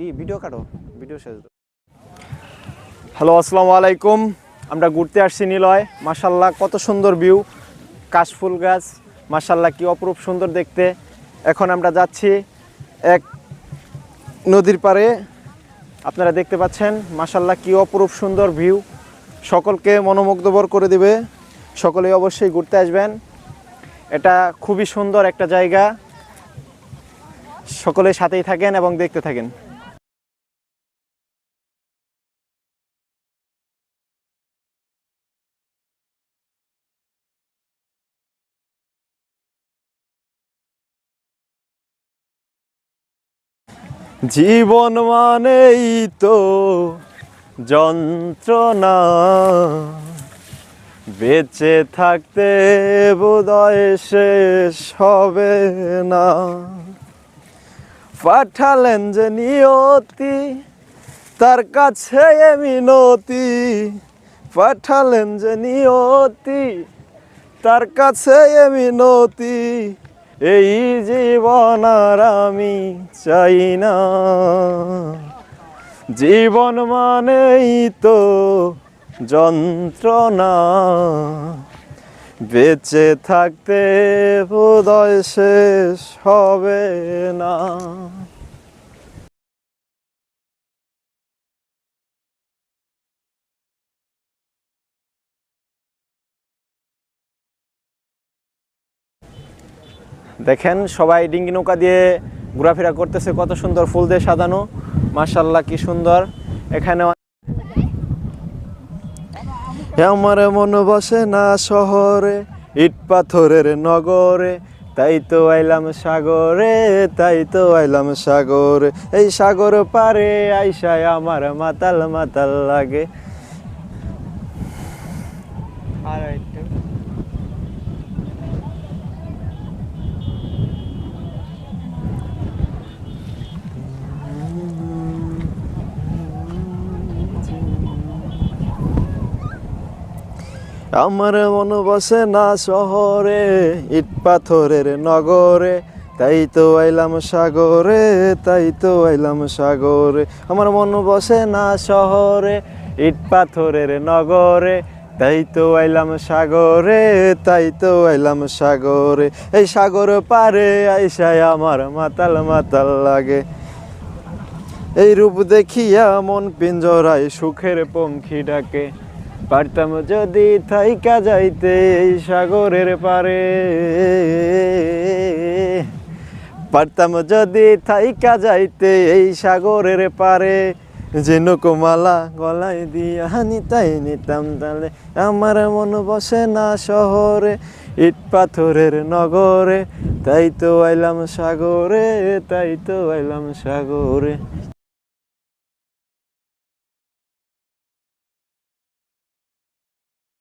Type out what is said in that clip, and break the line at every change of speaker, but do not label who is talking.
এই ভিডিও কাটো, ভিডিও শেষ হ্যালো, আসসালামু আলাইকুম। আমরা ঘুরতে আসছি নিলয়। মাসাল্লাহ কত সুন্দর ভিউ। কাশফুল গাছ মাসাল্লাহ কি অপরূপ সুন্দর দেখতে। এখন আমরা যাচ্ছি এক নদীর পাড়ে। আপনারা দেখতে পাচ্ছেন মাসাল্লাহ কি অপরূপ সুন্দর ভিউ। সকলকে মনোমুগ্ধবর করে দিবে। সকলে অবশ্যই ঘুরতে আসবেন। এটা খুবই সুন্দর একটা জায়গা। সকলে সাথেই থাকেন এবং দেখতে থাকেন। জীবন মানেই তো যন্ত্রণা। বেঁচে থাকতে বোধয় শেষ হবে না। পাঠালেন যে নিয়তি, তার কাছে মিনতি। পাঠালেন যে নিয়তি, তার কাছে মিনতি। এই জীবন আর আমি চাই না। জীবন মানেই তো যন্ত্রণা। বেঁচে থাকতে বোধয় শেষ হবে না। দেখেন সবাই ডিঙ্গি নৌকা দিয়ে ঘোরাফেরা করতেছে, কত সুন্দর ফুল দিয়ে সাজানো। মার্শাল্লাহ কি সুন্দর। এখানে আমার মন বসে না শহরে, ইট পাথরের নগরে। তাই তো আইলাম সাগরে, তাই তো আইলাম সাগরে। এই সাগর পারে আইসায় আমার মাতাল মাতাল লাগে।
আর
আমার মন বসে না শহরে, ইট পাথরের নগরে। তাই তো আইলাম সাগরে, তাই তো আইলাম সাগরে। আমার মন বসে না শহরে, ইট পাথরের নগরে। তাই তো আইলাম সাগরে, তাই তো আইলাম সাগরে। এই সাগর পারে আইসায় আমার মাতাল মাতাল লাগে। এই রূপ দেখিয়া মন পিঞ্জরায় সুখের পঙ্খী ডাকে। পারতাম যদি থাইকা যাইতে এই সাগরের পারে। পারতাম যদি থাইকা যাইতে এই সাগরের পারে। যে নকুমালা গলায় দিয়া নিতাই নিতাম তালে, আমার মন বসে না শহরে, ইট পাথরের নগরে। তাই তো আইলাম সাগরে, তাই তো আইলাম সাগরে।